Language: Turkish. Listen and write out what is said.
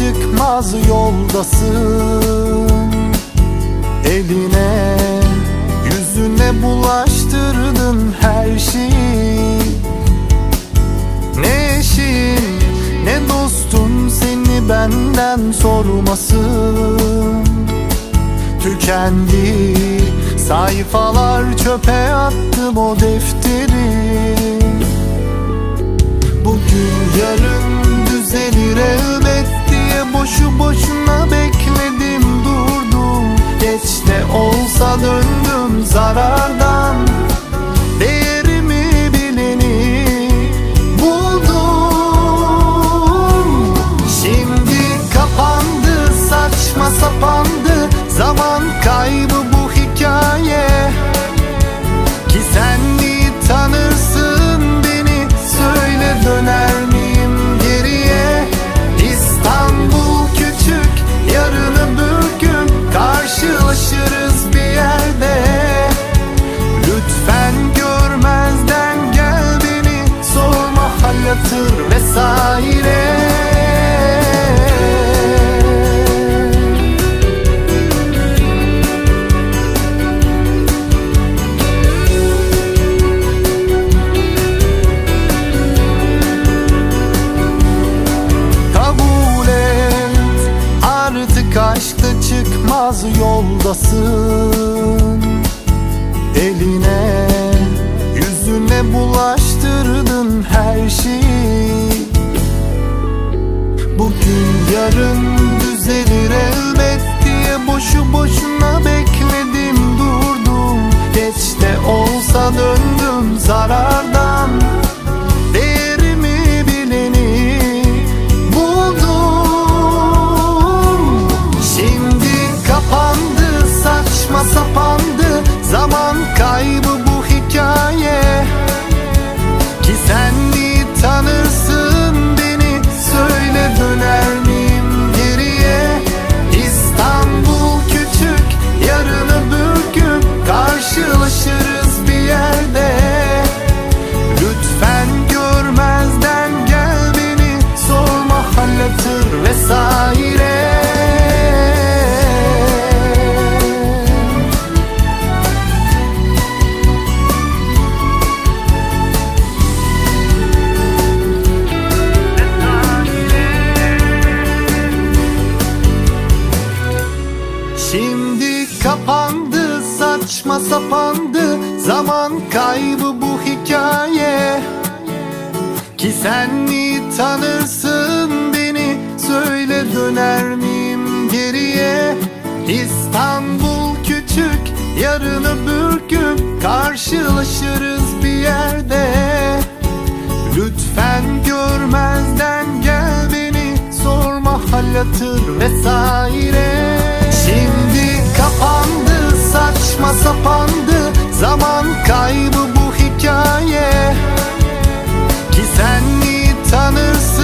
çıkmaz yoldasın. Eline yüzüne bulaştırdın her şeyi. Ne eşin ne dostun seni benden sormasın. Tükendi sayfalar çöpe attım o defteri. Bugün yarın çıkmaz yoldasın. Eline yüzüne bulaştırdın her şeyi. Bugün yarın düzelir elbet Karşılaşırız saçma sapandı Zaman kaybı bu hikaye. Ki sen mi tanırsın beni Söyle döner miyim geriye? İstanbul küçük Yarın öbür gün Karşılaşırız bir yerde. Lütfen görmezden gel beni Sorma hal hatır vesaire. Şimdi saçma sapandı Zaman kaybı bu hikaye. Ki sen mi tanırsın